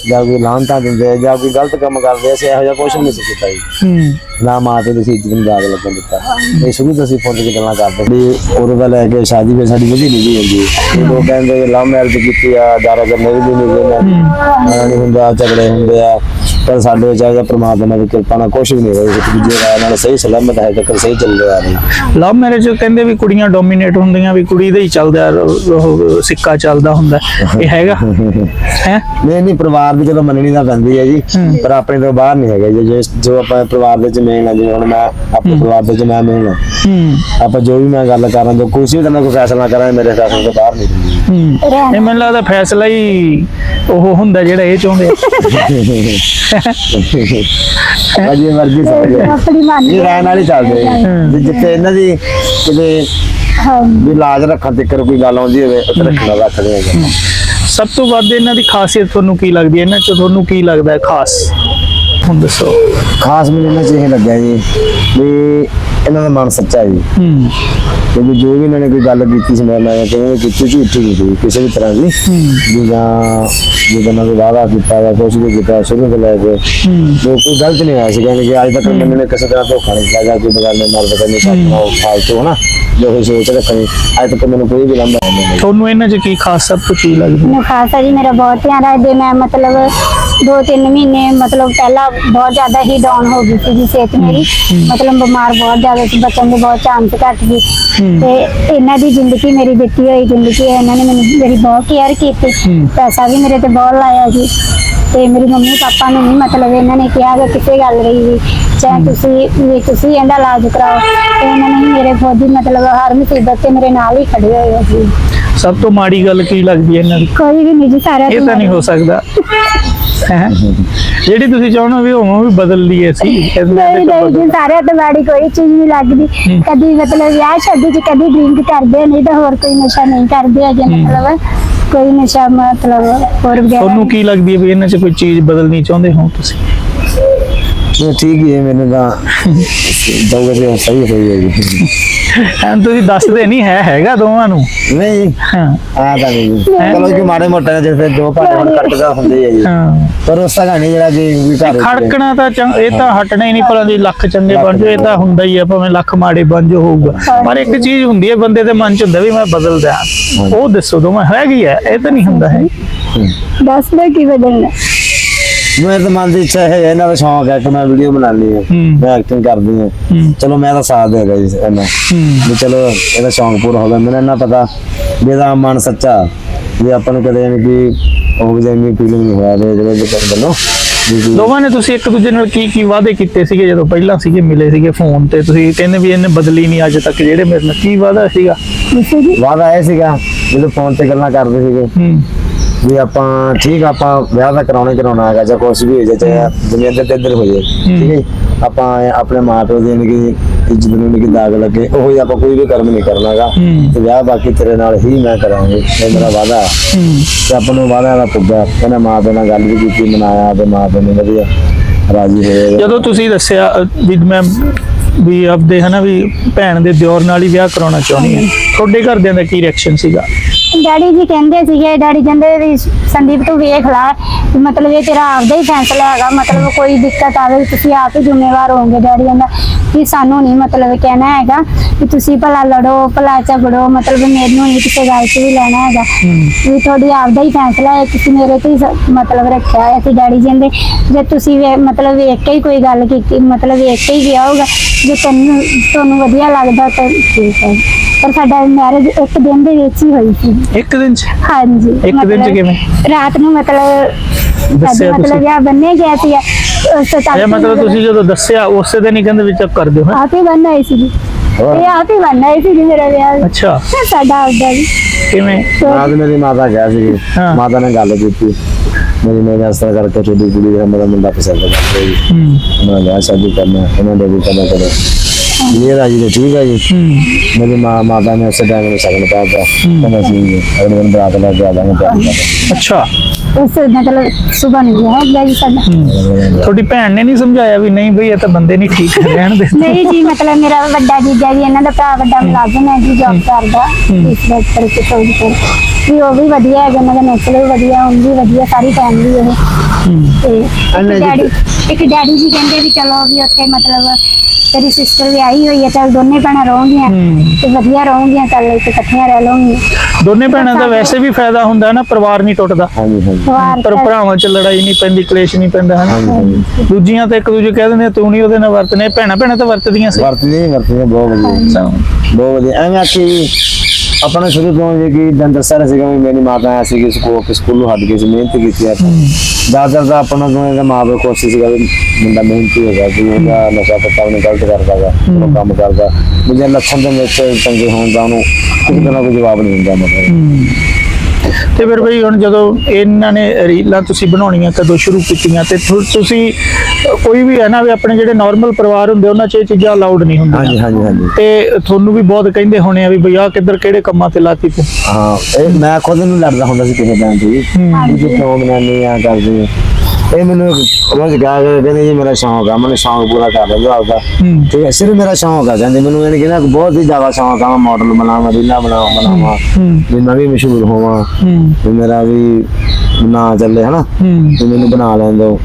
ਜਾਂ ਕੋਈ ਲਾਂਟਾ ਦਿੰਦੇ ਜਾਂ ਕੋਈ ਗਲਤ ਕੰਮ ਕਰਦੇ ਅਸੀਂ ਇਹੋ ਜਿਹਾ ਕੁਛ ਨਹੀਂ ਸੀ ਕੀਤਾ ਜੀ। ਨਾ ਮਾਂ ਪਿਓ ਦੀ ਸੀ ਇੱਜ਼ਤ ਨੂੰ ਦਾਗ ਲੱਗਣ ਦਿੱਤਾ। ਇਹ ਸ਼ੁਰੂ ਤੋਂ ਅਸੀਂ ਫੁੱਲ ਕੇ ਗੱਲਾਂ ਕਰਦੇ ਵੀ ਉਦੋਂ ਦਾ ਲੈ ਕੇ ਸ਼ਾਦੀ ਵੇ ਸਾਡੀ ਵਧੀ ਨਹੀਂ ਹੁੰਦੀ। ਲੋਕ ਕਹਿੰਦੇ ਲਵ ਮੈਰਿਜ ਕੀਤੀ ਆ ਕਰ ਨਹੀਂ ਵੀ ਨਹੀਂ ਹੁੰਦਾ ਝਗੜੇ ਹੁੰਦੇ ਆ। ਪਰ ਸਾਡੇ ਆ ਪ੍ਰਮਾਤਮਾ ਦੀ ਕਿਰਪਾ ਨਾਲ ਵੀ ਨਹੀਂ ਹੋਇਆ ਇੱਕ ਦੂਜੇ ਰਾਹ ਨਾਲ ਸਹੀ ਸਲਾਮਤ ਹੈ ਤੱਕ ਸਹੀ ਚੱਲ ਰਿਹਾ। ਨਹੀਂ ਲਵ ਮੈਰਿਜ ਕਹਿੰਦੇ ਵੀ ਕੁੜੀਆਂ ਡੋਮੀਨੇਟ ਹੁੰਦੀਆਂ ਵੀ ਕੁੜੀ ਦਾ ਹੀ ਚੱਲਦਾ ਸਿੱਕਾ ਚੱਲਦਾ ਹੁੰਦਾ। ਇਹ ਹੈਗਾ? ਹੈ? ਨਹੀਂ ਨਹੀਂ ਪਰਿਵਾਰ ਦੀ ਜਦੋਂ ਮੰਨਣੀ ਤਾਂ ਪੈਂਦੀ ਹੈ ਜੀ ਪਰ ਆਪਣੇ ਤੋਂ ਬਾਹਰ ਨਹੀਂ ਹੈਗਾ ਜੀ। ਜੇ- ਜੋ ਆਪਾਂ ਪਰਿਵਾਰ ਦੇ ਚ ਮੇਨ ਆ ਜਿਵੇਂ ਹੁਣ ਮੈਂ ਆਪਣੇ ਪਰਿਵਾਰ ਦੇ ਚ ਮੈਂ ਮੇਨ ਆ। ਆਪਾਂ ਜੋ ਵੀ ਮੈਂ ਗੱਲ ਕਰਾਂ ਜੋ ਕੁਛ ਵੀ ਤਰ੍ਹਾਂ ਕੋਈ ਫੈਸਲਾ ਕਰਾਂ ਮੇਰੇ ਫੈਸਲੇ ਤੋਂ ਬਾਹਰ ਨਹੀਂ ਇਹ ਮੈਨੂੰ ਲੱਗਦਾ ਫੈਸਲਾ ਹੀ ਉਹ ਹੁੰਦਾ ਜਿਹੜਾ ਇਹ ਚਾਹੁੰਦੇ ਆ। ਅਜੇ ਮਰਜ਼ੀ ਸਮਝ। ਆਪਣੀ ਮਨ ਇਹ ਰਹਿਣ ਵਾਲੀ ਚੱਲਦੇ। ਜੇ। ਜਿੱਥੇ ਇਹਨਾਂ ਦੀ ਕਿਤੇ ਹਾਂ। ਵੀ ਲਾਜ ਰੱਖਣ ਤੇ ਕੋਈ ਗੱਲ ਆਉਂਦੀ ਹੋਵੇ ਉੱਥੇ ਰੱਖਣਾ ਰੱਖਦੇ ਆ ਸਭ ਤੋਂ ਵੱਧ ਇਹਨਾਂ ਦੀ ਖਾਸੀਅਤ ਤੁਹਾਨੂੰ ਕੀ ਲੱਗਦੀ ਹੈ? ਇਹਨਾਂ ਚ ਤੁਹਾਨੂੰ ਕੀ ਲੱਗਦਾ ਹੈ ਖਾਸ? ਹੁਣ ਦੱਸੋ। ਖਾਸ ਮੈਨੂੰ ਇਹਨਾਂ ਚ ਇਹ ਲੱਗਿਆ ਜੀ ਵੀ ਇਹਨਾਂ ਦਾ ਮਨ ਸੱਚਾ ਜੀ। ਹੂੰ ਕਿਉਂਕਿ ਜੋ ਵੀ ਇਹਨਾਂ ਨੇ ਕੋਈ ਗੱਲ ਕੀਤੀ ਸੀ ਮੇਰੇ ਨਾਲ ਕਿਵੇਂ ਕੀਤੀ ਝੂਠੀ ਨਹੀਂ ਸੀ ਕਿਸੇ ਵੀ ਤਰ੍ਹਾਂ ਦੀ। ਵੀ ਜਾਂ ਜਦੋਂ ਨਾਲ ਵਾਅਦਾ ਕੀਤਾ ਜਾਂ ਕੁਛ ਵੀ ਕੀਤਾ ਸ਼ੁਰੂ ਤੋਂ ਲੈ ਕੇ ਹੂੰ ਜੋ ਕੋਈ ਗਲਤ ਨਹੀਂ ਹੋਇਆ ਸੀ ਕਹਿੰਦੇ ਕਿ ਅੱਜ ਤੱਕ ਮੈਨੂੰ ਨੇ ਕਿਸੇ ਤਰ੍ਹਾਂ ਧੋਖਾ ਨਹੀਂ ਜਾਂ ਕੋਈ ਬਗਾਨੇ ਮਰਦ ਕਰਨੀ ਸਾਥੋਂ ਫਾਲਤੂ ਹਨਾ? ਜੋ ਕੋਈ ਸੋਚ ਰੱਖਣੀ ਅੱਜ ਤੱਕ ਮੈਨੂੰ ਕੋਈ ਵੀ ਲੰਬਾ ਨਹੀਂ ਤੁਹਾਨੂੰ ਇਹਨਾਂ ਚ ਕੀ ਖਾਸ ਸਭ ਤੋਂ ਕੀ ਲੱਗਦਾ? ਮੈਨੂੰ ਖਾਸ ਹੈ ਜੀ ਮੇਰਾ ਬਹੁਤ ਧਿਆਨ ਰੱਖਦੇ ਮੈਂ ਮਤਲਬ ਦੋ ਤਿੰਨ ਮਹੀਨੇ ਮਤਲਬ ਪਹਿਲਾਂ ਬਹੁਤ ਜ਼ਿਆਦਾ ਹੀ ਡਾਊਨ ਹੋ ਗਈ ਸੀ ਜੀ ਸਿਹਤ ਮੇਰੀ। ਮਤਲਬ ਬਿਮਾਰ ਬਹੁਤ ਜ਼ਿਆਦਾ ਸੀ ਬਚਣ ਦੇ ਬਹੁਤ ਚਾਂਸ ਘੱਟ ਗਏ ਤੇ ਇਹਨਾਂ ਦੀ ਜ਼ਿੰਦਗੀ ਮੇਰੀ ਦਿੱਤੀ ਹੋਈ ਜ਼ਿੰਦਗੀ ਹੈ ਇਹਨਾਂ ਨੇ ਮੈਨੂੰ ਮੇਰੀ ਬਹੁਤ ਕੇਅਰ ਕੀਤੀ। ਪੈਸਾ ਵੀ ਮੇਰੇ ਤੇ ਬਹੁਤ ਲਾਇਆ ਜੀ ਤੇ ਮੇਰੀ ਮੰਮੀ ਪਾਪਾ ਨੂੰ ਨਹੀਂ ਮਤਲਬ ਇਹਨਾਂ ਨੇ ਕਿਹਾ ਕਿ ਕਿਸੇ ਗੱਲ ਰਹੀ ਵੀ ਚਾਹੇ ਤੁਸੀਂ ਵੀ ਤੁਸੀਂ ਇਹਦਾ ਇਲਾਜ ਕਰਾਓ। ਤੇ ਇਹਨਾਂ ਨੇ ਮੇਰੇ ਹੀ ਮਤਲਬ ਹਰ ਮੁਸੀਬਤ ਤੇ ਮੇਰੇ ਨਾਲ ਹੀ ਖੜੇ ਹੋਏ ਆ ਜੀ। ਸਭ ਤੋਂ ਮਾੜੀ ਗੱਲ ਕੀ ਲੱਗਦੀ ਹੈ ਇਹਨਾਂ ਦੀ? ਕੋਈ ਵੀ ਨਹੀਂ ਜੀ ਸਾਰਾ ਇਹ ਤਾਂ ਨਹੀਂ ਹੋ ਸਕਦਾ। ਹੈਂ? ਜਿਹੜੀ ਤੁਸੀਂ ਚਾਹੁੰਦੇ ਹੋ ਵੀ ਉਹ ਵੀ ਬਦਲ ਲਈਏ ਇਹਦੇ ਨਹੀਂ ਨਹੀਂ ਜੀ ਸਾਰੇ ਕੋਈ ਚੀਜ਼ ਨਹੀਂ ਲੱਗਦੀ। ਕਦੀ ਮਤਲਬ ਵਿਆਹ ਸ਼ਾਦੀ ਚ ਕਦੀ ਡਰਿੰਕ ਕਰਦੇ ਆ, ਨਹੀਂ ਤਾਂ ਹੋਰ ਕੋਈ ਨਸ਼ਾ ਨਹੀਂ ਕਰਦੇ ਹੈਗੇ ਮਤਲਬ ਕੋਈ ਨਸ਼ਾ ਮਤਲਬ ਹੋਰ ਵਗੈਰਾ ਤੁਹਾਨੂੰ ਕੀ ਲੱਗਦੀ ਹੈ ਵੀ ਇਹਨਾਂ ਚ ਕੋਈ ਚੀਜ਼ ਬਦਲਣੀ ਚਾਹੁੰਦੇ ਹੋ ਤੁਸੀਂ? ਇਹ ਠੀਕ ਹੀ ਹੈ ਮੈਨੂੰ ਤਾਂ। ਦੋਗੇ ਤੇ ਸਹੀ ਹੋਈ ਹੈ ਜੀ ਐਂ ਤੁਸੀਂ ਦੱਸਦੇ ਨਹੀਂ ਹੈ ਹੈਗਾ ਦੋਵਾਂ ਨੂੰ? ਨਹੀਂ ਹਾਂ। ਆ ਤਾਂ ਨਹੀਂ। ਜੀ। ਚਲੋ ਕਿ ਮਾੜੇ ਮੋਟੇ ਜਿਹੇ ਫਿਰ ਦੋ ਭਾਂਡੇ ਹੁਣ ਖੜਕਦਾ ਹੁੰਦੇ ਆ ਜੀ। ਹਾਂ। ਪਰ ਉਸ ਤਰ੍ਹਾਂ ਨਹੀਂ ਜਿਹੜਾ ਕਿ ਵੀ ਘਰ ਖੜਕਣਾ ਤਾਂ ਇਹ ਤਾਂ ਹਟਣਾ ਹੀ ਨਹੀਂ ਭਲਾ ਦੀ ਲੱਖ ਚੰਗੇ ਬਣ ਜਾਓ ਇਹ ਤਾਂ ਹੁੰਦਾ ਹੀ ਆ ਭਾਵੇਂ ਲੱਖ ਮਾੜੇ ਬਣ ਜਾਓ ਹੋਊਗਾ। ਪਰ ਇੱਕ ਚੀਜ਼ ਹੁੰਦੀ ਹੈ ਬੰਦੇ ਦੇ ਮਨ ਚ ਹੁੰਦਾ ਵੀ ਮੈਂ ਬਦਲ ਦਿਆਂ ਉਹ ਦੱਸੋ ਦੋਵੇਂ ਹੈਗੀ ਹੈ ਇਹ ਤਾਂ ਨਹੀਂ ਹੁੰਦਾ ਹੈ। ਦੱਸ ਲੈ ਕੀ ਬਦਲਣਾ। ਮੇਰੇ ਤਾਂ ਮਨ ਦੀ ਇੱਛਾ ਹੈ ਇਹਨਾਂ ਦਾ ਸ਼ੌਂਕ ਹੈ ਕਿ ਮੈਂ ਵੀਡੀਓ ਬਣਾਉਣੀ ਹੈ ਹੂੰ। ਮੈਂ ਐਕਟਿੰਗ ਕਰਦੀ ਹਾਂ। ਚਲੋ ਮੈਂ ਤਾਂ ਸਾਥ ਦੇਗਾ ਜੀ ਇਹਨਾਂ। ਹੂੰ। ਵੀ ਚਲੋ ਇਹਦਾ ਸ਼ੌਂਕ ਪੂਰਾ ਹੋ ਗਿਆ। ਮੈਨੂੰ ਇਹਨਾਂ ਪਤਾ ਵੀ ਇਹਦਾ ਮਨ ਸੱਚਾ ਵੀ ਆਪਾਂ ਨੂੰ ਕਦੇ ਯਾਨੀ ਕਿ ਉਹ ਜਿਹੀ ਨਹੀਂ ਫੀਲਿੰਗ ਨਹੀਂ ਹੋਇਆ ਵੀ ਜਿਹੜੇ ਜਿਹੜੇ ਬੰਨੋ ਵੀ ਵੀ ਦੋਵਾਂ ਨੇ ਤੁਸੀਂ ਇੱਕ ਦੂਜੇ ਨਾਲ ਕੀ ਕੀ ਵਾਅਦੇ ਕੀਤੇ ਸੀਗੇ ਜਦੋਂ ਪਹਿਲਾਂ ਸੀਗੇ ਮਿਲੇ ਸੀਗੇ ਫੋਨ ਤੇ? ਤੁਸੀਂ ਕਹਿੰਦੇ ਵੀ ਇਹਨੇ ਬਦਲੀ ਨਹੀਂ ਅੱਜ ਤੱਕ ਜਿਹੜੇ ਮੇਰੇ ਨਾਲ ਕੀ ਵਾਅਦਾ ਸੀਗਾ? ਵਾਦਾ ਇਹ ਸੀਗਾ ਜਦੋਂ ਫੋਨ ਤੇ ਗੱਲਾਂ ਕਰਦੇ ਸੀਗੇ। ਵੀ ਆਪਾਂ ਠੀਕ ਆਪਾਂ ਵਿਆਹ ਤਾਂ ਕਰਾਉਣਾ ਕਰਾਉਣਾ ਹੈਗਾ ਜਾਂ ਕੁਛ ਵੀ ਹੋ ਜਾਏ ਚਾਹੇ ਦੁਨੀਆ ਤੇ ਇੱਧਰ ਹੋ ਜਾਏ ਠੀਕ ਹੈ? ਆਪਾਂ ਆਪਣੇ ਮਾਂ ਪਿਓ ਦੀ ਨਿੱਕੀ ਇੱਜ਼ਤ ਨੂੰ ਨਿੱਕੀ ਦਾਗ ਲੱਗੇ ਉਹ ਹੀ ਆਪਾਂ ਕੋਈ ਵੀ ਕਰਮ ਨਹੀਂ ਕਰਨਾ ਹੈਗਾ। ਤੇ ਵਿਆਹ ਬਾਕੀ ਤੇਰੇ ਨਾਲ ਹੀ ਮੈਂ ਕਰਾਂਗੇ ਇਹ ਮੇਰਾ ਵਾਦਾ ਤੇ ਆਪਾਂ ਨੂੰ ਵਾਦਾ ਦਾ ਪੁੱਗਾ ਕਹਿੰਦਾ ਮਾਂ ਪਿਓ ਨਾਲ ਗੱਲ ਵੀ ਕੀਤੀ ਮਨਾਇਆ ਤੇ ਮਾਂ ਪਿਓ ਨੇ ਵਧੀਆ ਰਾਜੀ ਹੋਏ ਜਦੋਂ ਤੁਸੀਂ ਦੱਸਿਆ ਵੀ ਮੈਂ ਵੀ ਆਪਦੇ ਹਨਾ ਵੀ ਭੈਣ ਦੇ ਦਿਓਰ ਨਾਲ ਹੀ ਵਿਆਹ ਕਰਾਉਣਾ ਚਾਹੁੰਦੀ ਹਾਂ ਤੁਹਾਡੇ ਘਰਦਿਆਂ ਦਾ ਕੀ ਰਿਐਕਸ਼ਨ ਸੀਗਾ? ਡੈਡੀ ਜੀ ਕਹਿੰਦੇ ਸੀਗੇ ਡੈਡੀ ਕਹਿੰਦੇ ਵੀ ਸੰਦੀਪ ਤੂੰ ਵੇਖ ਲੈ ਮਤਲਬ ਇਹ ਤੇਰਾ ਆਪਦਾ ਹੀ ਫੈਸਲਾ ਹੈਗਾ ਮਤਲਬ ਕੋਈ ਦਿੱਕਤ ਆਵੇ ਤੁਸੀਂ ਆਪ ਹੀ ਜ਼ਿੰਮੇਵਾਰ ਹੋਵੋਗੇ। ਡੈਡੀ ਕਹਿੰਦਾ ਕਿ ਸਾਨੂੰ ਨਹੀਂ ਮਤਲਬ ਕਹਿਣਾ ਹੈਗਾ ਕਿ ਤੁਸੀਂ ਭਲਾ ਲੜੋ ਭਲਾ ਝਗੜੋ ਮਤਲਬ ਮੈਨੂੰ ਨਹੀਂ ਕਿਸੇ ਗੱਲ 'ਚ ਵੀ ਲੈਣਾ ਹੈਗਾ। ਵੀ ਤੁਹਾਡੀ ਆਪਦਾ ਹੀ ਫੈਸਲਾ ਹੈ ਤੁਸੀਂ ਮੇਰੇ ਤੇ ਹੀ ਸ- ਮਤਲਬ ਰੱਖਿਆ ਹੈ ਤੇ ਡੈਡੀ ਜੀ ਕਹਿੰਦੇ ਜੇ ਤੁਸੀਂ ਮਤਲਬ ਵੇਖ ਕੇ ਹੀ ਕੋਈ ਗੱਲ ਕੀਤੀ ਮਤਲਬ ਵੇਖ ਕੇ ਹੀ ਗਿਆ ਹੋਊਗਾ ਜੇ ਤੈਨੂੰ ਤੁਹਾਨੂੰ ਵਧੀਆ ਲੱਗਦਾ ਤਾਂ ਠੀਕ ਹੈ। ਪਰ ਸਾਡਾ ਮੈਰਿਜ ਇੱਕ ਦਿਨ ਦੇ ਵਿੱਚ ਹੀ ਹੋਈ ਸੀ। ਇੱਕ ਦਿਨ ਚ? ਹਾਂਜੀ। ਇੱਕ ਦਿਨ ਚ ਕਿਵੇਂ? ਰਾਤ ਨੂੰ ਮਤਲਬ ਦੱਸਿਆ ਮਤਲਬ ਤੁਸੀਂ? ਵਿਆਹ ਬੰਨੇ ਗਿਆ ਸੀ ਇਹ ਮਤਲਬ ਤੁਸੀਂ ਜਦੋਂ ਦੱਸਿਆ ਉਸੇ ਦਿਨ ਹੀ ਕਹਿੰਦੇ ਵੀ ਚੱਕ ਕਰ ਦਿਓ ਹੈਂ? ਆਪ ਹੀ ਬੰਨਾ ਆਈ ਸੀ ਜੀ? ਇਹ ਆਪ ਹੀ ਬੰਨਾ ਆਈ ਸੀ ਜੀ ਮੇਰਾ ਵਿਆਹ। ਅੱਛਾ। ਸਾਡਾ ਆਪਦਾ ਵੀ। ਕਿਵੇਂ? ਰਾਤ ਮੇਰੀ ਮਾਤਾ ਗਿਆ ਸੀ। ਮਾਤਾ ਨੇ ਗੱਲ ਕੀਤੀ। ਮੇਰੀ ਮੈਂ ਤਰ੍ਹਾਂ ਕਰਕੇ ਤੁਹਾਡੀ ਕੁੜੀ ਦਾ ਮੇਰਾ ਮੁੰਡਾ ਪਸੰਦ ਕਰਦਾ ਜੀ। ਹੂੰ। ਉਹਨਾਂ ਨੇ ਸ਼ਾਦੀ ਕਰਨਾ ਉਹਨਾਂ ਦੇ ਵੀ ਕਰਨਾ ਕਰੋ। ਇਹ ਰਾਜੀ ਤੇ ਠੀਕ ਹੈ ਜੀ। ਮੇਰੀ ਮਾਂ ਮਾਤਾ ਨੇ ਉਸੇ ਟਾਈਮ ਨੂੰ ਸਗਨ ਪਾਤਾ ਕਹਿੰਦਾ ਸੀ ਅਗਲੇ ਦਿਨ ਬਰਾਤ ਲੈ ਕੇ ਆ ਜਾਵਾਂਗੇ। ਪਿਆਰ ਅੱਛਾ। ਉਸ ਮਤਲਬ ਸੁਬਹ ਨੂੰ ਵਿਆਹ ਹੋ ਗਿਆ ਜੀ ਸਾਡਾ। ਤੁਹਾਡੀ ਭੈਣ ਨੇ ਨਹੀਂ ਸਮਝਾਇਆ ਵੀ ਨਹੀਂ ਬਈ ਇਹ ਤਾਂ ਬੰਦੇ ਨਹੀਂ ਠੀਕ ਰਹਿਣ ਦੇ। ਨਹੀਂ ਜੀ ਮਤਲਬ ਮੇਰਾ ਵੱਡਾ ਜੀਜਾ ਜੀ ਇਹਨਾਂ ਦਾ ਭਰਾ ਵੱਡਾ ਮੁਲਾਜ਼ਮ ਹੈ ਜੀ ਜੌਬ ਕਰਦਾ। ਇਸ ਵਕਤ ਤੇ ਚੌਧਰੀ ਕੋਲ ਵੀ ਉਹ ਵੀ ਵਧੀਆ ਹੈਗਾ ਉਹਨਾਂ ਦਾ ਨੈਚੁਰਲ ਵਧੀਆ ਉਹ ਵੀ ਵਧੀਆ ਸਾਰੀ ਫੈਮਿਲੀ ਉਹ ਤੇ ਇੱਕ ਡੈਡੀ ਇੱਕ ਡੈਡੀ ਜੀ ਕਹਿੰਦੇ ਵੀ ਚਲੋ ਵੀ ਉੱਥੇ ਮਤਲਬ ਤੇਰੀ ਸਿਸਟਰ ਵੀ ਆਈ ਹੋਈ ਹੈ ਚੱਲ ਦੋਨੇ ਭੈਣਾਂ ਰਹੋਗੀਆਂ। ਹੂੰ। ਤੇ ਵਧੀਆ ਰਹੋਗੀਆਂ ਚੱਲ ਇੱਥੇ ਇਕੱਠੀਆਂ ਰਹਿ ਲਓਗੀਆਂ ਦੋਨੇ ਭੈਣਾਂ ਦਾ ਵੈਸੇ ਵੀ ਫਾਇਦਾ ਹੁੰਦਾ ਨਾ ਪਰਿਵਾਰ ਨਹੀਂ ਟੁੱਟਦਾ। ਹਾਂਜੀ ਹਾਂਜੀ। ਪਰਿਵਾਰ ਪਰ ਭਰਾਵਾਂ 'ਚ ਲੜਾਈ ਨਹੀਂ ਪੈਂਦੀ ਕਲੇਸ਼ ਨਹੀਂ ਪੈਂਦਾ ਹਨਾ ਹਾਂਜੀ ਹਾਂਜੀ। ਦੂਜੀਆਂ ਤਾਂ ਇੱਕ ਦੂਜੇ ਕਹਿ ਦਿੰਦੇ ਤੂੰ ਨਹੀਂ ਉਹਦੇ ਨਾਲ ਵਰਤਨੇ ਭੈਣਾਂ ਭੈਣਾਂ ਤਾਂ ਵਰਤਦੀਆਂ ਸੀ। ਵਰਤਦੇ ਨਹੀਂ ਵਰਤਦੇ ਬਹੁਤ ਵਧੀਆ। ਅੱਛਾ। ਬਹੁਤ ਵਧੀਆ। ਐਵੇਂ ਆਖੀ ਆਪਾਂ ਨੇ ਸ਼ੁਰੂ ਤੋਂ ਜੇ ਕਿ ਦੰਦ ਦੱਸਿਆ ਸੀਗਾ ਵੀ ਮੇਰੀ ਮਾਤਾ ਐ ਸੀ ਕਿ ਸਕੂਲ ਕਿ ਸਕੂਲੋਂ ਹਟ ਗਈ ਸੀ ਮਿਹਨਤ ਕੀਤੀ ਆ ਦਾਦਰ ਦਾ ਆਪਾਂ ਨੂੰ ਇਹਦਾ ਮਾਂ ਪਿਓ ਕੋਸ਼ਿਸ਼ ਸੀਗਾ ਵੀ ਮੁੰਡਾ ਮਿਹਨਤੀ ਹੋਗਾ ਕਿ ਉਹਦਾ ਨਸ਼ਾ ਪੱਤਾ ਉਹਨੇ ਗਲਤ ਕਰਦਾ ਗਾ ਉਹ ਕੰਮ ਕਰਦਾ। ਵੀ ਜੇ ਲੱਛਣ ਦੇ ਵਿੱਚ ਚੰਗੇ ਹੋਣ ਤਾਂ ਉਹਨੂੰ ਕਿਸੇ ਤਰ੍ਹਾਂ ਕੋਈ ਜਵਾਬ ਨਹੀਂ ਦਿੰਦਾ ਮਤਲਬ। ਤੇ ਫਿਰ ਬਈ ਹੁਣ ਜਦੋਂ ਇਹਨਾਂ ਨੇ ਰੀਲਾਂ ਤੁਸੀਂ ਬਣਾਉਣੀਆਂ ਕਦੋਂ ਸ਼ੁਰੂ ਕੀਤੀਆਂ ਤੇ ਤੁਸੀਂ ਕੋਈ ਵੀ ਹੈ ਨਾ ਵੀ ਆਪਣੇ ਜਿਹੜੇ ਨਾਰਮਲ ਪਰਿਵਾਰ ਹੁੰਦੇ ਉਹਨਾਂ 'ਚ ਇਹ ਚੀਜ਼ਾਂ ਅਲਾਉਡ ਨਹੀਂ ਹੁੰਦੀਆਂ। ਹਾਂਜੀ ਹਾਂਜੀ ਹਾਂਜੀ। ਤੇ ਤੁਹਾਨੂੰ ਵੀ ਬਹੁਤ ਕਹਿੰਦੇ ਹੋਣੇ ਆ ਵੀ ਬਈ ਆਹ ਕਿੱਧਰ ਕਿਹੜੇ ਕੰਮਾਂ ਤੇ ਲਾਤੀ ਤੂੰ। ਹਾਂ ਇਹ ਮੈਂ ਖੁਦ ਨੂੰ ਲੜਦਾ ਹੁੰਦਾ ਸੀ ਕਿਸੇ ਟਾਈਮ ਤੇ ਜੀ ਜੇ ਕਿਉਂ ਬਣਾਨੀ ਆ ਕਰਦੇ ਇਹ ਮੈਨੂੰ ਰੋਜ਼ ਗਾ ਕੇ ਕਹਿੰਦੇ ਜੀ ਮੇਰਾ ਸ਼ੌਂਕ ਆ ਮੈਨੂੰ ਸ਼ੌਂਕ ਪੂਰਾ ਕਰ ਲੈਂਦਾ ਆਪਦਾ। ਹੂੰ। ਠੀਕ ਹੈ ਸਿਰਫ ਮੇਰਾ ਸ਼ੌਂਕ ਆ ਕਹਿੰਦੇ ਮੈਨੂੰ ਇਹਨੇ ਕਿਹਾ ਬਹੁਤ ਹੀ ਜ਼ਿਆਦਾ ਸ਼ੌਂਕ ਆ ਮੈਂ ਮਾਡਲ ਬਣਾਵਾਂ ਰੀਲਾਂ ਬਣਾਵਾਂ ਬਣਾਵਾਂ ਹੂੰ। ਵੀ ਮੈਂ ਵੀ ਮਸ਼ਹੂਰ ਹੋਵਾਂ ਹੂੰ। ਵੀ ਮੇਰਾ ਵੀ ਨਾਂ ਚੱਲੇ ਹਨਾ? ਹੂੰ। ਵੀ ਮੈਨੂੰ ਬਣਾ ਲੈਣ ਦਿਓ।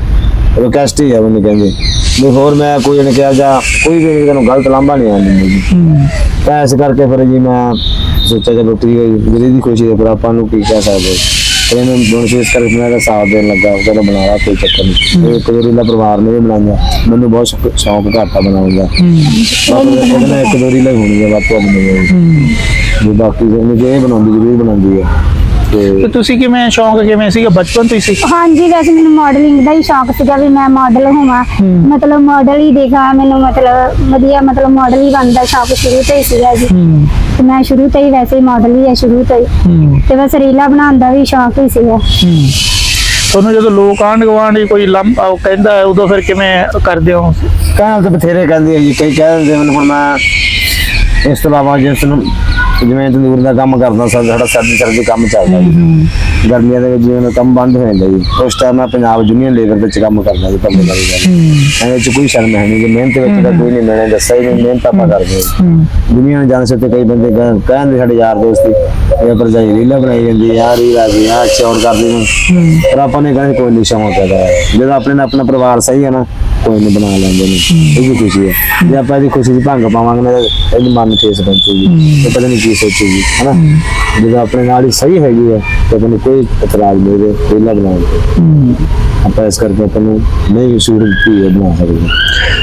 ਰਿਕਵੈਸਟ ਹੀ ਆ ਮੈਨੂੰ ਕਹਿੰਦੇ। ਵੀ ਹੋਰ ਮੈਂ ਕੋਈ ਨੇ ਕਿਹਾ ਜਾਂ ਕੋਈ ਵੀ ਤੈਨੂੰ ਗਲਤ ਲਾਂਭਾ ਨਹੀਂ ਆਉਂਦੀ ਜੀ ਹੂੰ। ਤਾਂ ਇਸ ਕਰਕੇ ਫਿਰ ਜੀ ਮੈਂ ਸੋਚਿਆ ਹੈ ਜੀ ਜਿਹੜੀ ਦੀ ਖੁਸ਼ੀ ਦੇ ਪਰ ਆਪਾਂ ਨੂੰ ਕੀ ਕਹਿ ਸਕਦੇ? ਤੇ ਇਹਨੂੰ ਦੋਨੋਂ ਚੀਜ਼ ਕਰਕੇ ਮੈਂ ਇਹਦਾ ਸਾਥ ਦੇਣ ਲੱਗਾ ਚਲੋ ਬਣਾ ਲਾ ਕੋਈ ਚੱਕਰ ਨਹੀਂ। ਇਹ ਇੱਕ ਵਾਰੀ ਦਾ ਪਰਿਵਾਰ ਨੇ ਵੀ ਬਣਾਈਆਂ। ਮੈਨੂੰ ਬਹੁਤ ਸ਼ੌਕ- ਸ਼ੌਕ ਘਾਟਾ ਬਣਾਉਣ ਦਾ। ਹੂੰ। ਬਾਕੀ ਨਾਲ ਇੱਕ ਦੋ ਰੀਲਾਂ ਹੀ ਹੋਣਗੀਆਂ ਬਾਕੀ ਆਪਣੀ ਹੂੰ। ਵੀ ਬਾਕੀ ਜਿਹਨੇ ਜੇ ਇਹ ਬਣਾਉਂਦੀ ਜ਼ਰੂਰ ਬਣਾਉਂਦੀ ਹੈ ਤੇ ਤੁਸੀਂ ਕਿਵੇਂ ਸ਼ੌਂਕ ਕਿਵੇਂ ਸੀਗਾ? ਬਚਪਨ ਤੋਂ ਹੀ ਸੀ? ਹਾਂਜੀ ਵੈਸੇ ਮੈਨੂੰ ਮਾਡਲਿੰਗ ਦਾ ਹੀ ਸ਼ੌਕ ਸੀਗਾ ਵੀ ਮੈਂ ਮਾਡਲ ਹੋਵਾਂ। ਮਤਲਬ ਮਾਡਲ ਹੀ ਦੇਖਾਂ ਮੈਨੂੰ ਮਤਲਬ ਵਧੀਆ ਮਤਲਬ ਮਾਡਲ ਹੀ ਬਣਦਾ ਸ਼ੌਕ ਸ਼ੁਰੂ ਤੋਂ ਹੀ ਸੀਗਾ ਜੀ। ਤੇ ਮੈਂ ਸ਼ੁਰੂ ਤੋਂ ਹੀ ਵੈਸੇ ਹੀ ਮਾਡਲ ਹੀ ਹੈ ਸ਼ੁਰੂ ਤੋਂ ਹੀ। ਤੇ ਬਸ ਰੀਲਾ ਬਣਾਉਣ ਦਾ ਵੀ ਸ਼ੌਕ ਹੀ ਸੀਗਾ। ਤੁਹਾਨੂੰ ਜਦੋਂ ਲੋਕ ਆਂਢ ਗੁਆਂਢ ਹੀ ਕੋਈ ਲੰਮ ਕਹਿੰਦਾ ਹੈ, ਉਦੋਂ ਫਿਰ ਕਿਵੇਂ ਕਰਦੇ ਹੋ? ਕਹਿਣ ਤਾਂ ਬਥੇਰੇ ਕਹਿੰਦੇ ਆ ਜੀ ਕਈ ਕਹਿ ਦਿੰਦੇ ਮੈਨੂੰ ਹੁਣ ਮੈਂ ਇਸ ਤੋਂ ਇਲਾਵਾ ਜਿਸ ਨੂੰ ਜਿਵੇਂ ਤੰਦੂਰ ਦਾ ਕੰਮ ਕਰਦਾ ਸਾ ਸਾਡਾ ਸਰਦੀ ਸਰਦੀ ਕੰਮ ਚੱਲਦਾ ਜੀ। ਗਰਮੀਆਂ ਦੇ ਵਿੱਚ ਜਿਵੇਂ ਕੰਮ ਬੰਦ ਹੋ ਜਾਂਦਾ ਜੀ। ਉਸ ਟਾਈਮ ਮੈਂ ਪੰਜਾਬ ਯੂਨੀਅਨ ਲੇਬਰ ਵਿੱਚ ਕੰਮ ਕਰਦਾ ਜੀ ਵਾਲੀ ਗੱਲ। ਐਵੇਂ ਚ ਕੋਈ ਸ਼ਰਮ ਹੈ ਨਹੀਂ ਜੀ। ਮਿਹਨਤ ਵਿੱਚ ਤਾਂ ਕੋਈ ਨਹੀਂ ਮਿਲਣਾ ਦੱਸਿਆ ਹੀ ਨਹੀਂ ਮਿਹਨਤ ਆਪਾਂ ਕਰਦੇ ਹਾਂ। ਦੁਨੀਆ ਨੂੰ ਜਾਣ ਸਕਦੇ ਕਈ ਬੰਦੇ ਕਹਿ- ਕਹਿੰਦੇ ਸਾਡੇ ਯਾਰ ਦੋਸਤ ਹੀ। ਇਹ ਭਰਜਾਈ ਰੀਲਾ ਬਣਾਈ ਜਾਂਦੀ ਹੈ ਯਾਰ ਰੀਲਾ ਜੀ ਆ ਚੌੜ ਕਰਦੀ ਨੂੰ ਪਰ ਆਪਾਂ ਨੇ ਕਹਿੰਦੇ ਕੋਈ ਨਹੀਂ ਸ਼ਮਾ ਹੈ ਜਦੋਂ ਆਪਣੇ ਨਾਲ ਆਪਣਾ ਪਰਿਵਾਰ ਸਹੀ ਹੈ ਨਾ ਕੋਈ ਨਹੀਂ ਬਣਾ ਲੈਂਦੇ ਨੇ। ਇਹ ਵੀ ਖੁਸ਼ੀ ਹੈ। ਜੇ ਆਪਾਂ ਇਹਦੀ ਖੁਸ਼ੀ ਦੀ ਭੰਗ ਪਾਵਾਂਗੇ ਨਾ ਇਹਦੀ ਮਨ ਨੂੰ ਠੇਸ ਪਹੁੰਚੇਗੀ ਇਹ ਪਤਾ ਨਹੀਂ ਕੀ ਸੋਚੇਗੀ ਹਨਾ? ਜਦੋਂ ਆਪਣੇ ਨਾਲ ਹੀ ਸਹੀ ਹੈਗੀ ਹੈ ਤੇ ਆਪਾਂ ਨੂੰ ਕੋਈ ਇਤਰਾਜ਼ ਨਹੀਂ ਦੇ ਰੀਲਾ ਬਣਾਉਣ ਤੇ ਆਪਾਂ ਇਸ ਕਰਕੇ ਆਪਾਂ ਨੂੰ ਨਹੀਂ ਸੂਟ ਦਿੱਤੀ ਹੈ ਬਣਾ ਸਕਦੇ।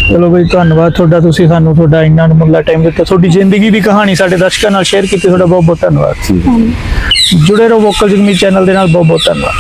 ਚਲੋ ਬਈ ਧੰਨਵਾਦ ਤੁਹਾਡਾ ਤੁਸੀਂ ਸਾਨੂੰ ਤੁਹਾਡਾ ਇੰਨਾ ਮੁੱਲਾ ਟਾਈਮ ਦਿੱਤਾ। ਤੁਹਾਡੀ ਜ਼ਿੰਦਗੀ ਦੀ ਕਹਾਣੀ ਸਾਡੇ ਦਰਸ਼ਕਾਂ ਨਾਲ ਸ਼ੇਅਰ ਕੀਤੀ ਤੁਹਾਡਾ ਬਹੁਤ ਬਹੁਤ ਧੰਨਵਾਦ ਜੁੜੇ ਰਹੋ ਵੋਕਲ ਜਗਮੀ ਚੈਨਲ ਦੇ ਨਾਲ ਬਹੁਤ ਬਹੁਤ ਧੰਨਵਾਦ।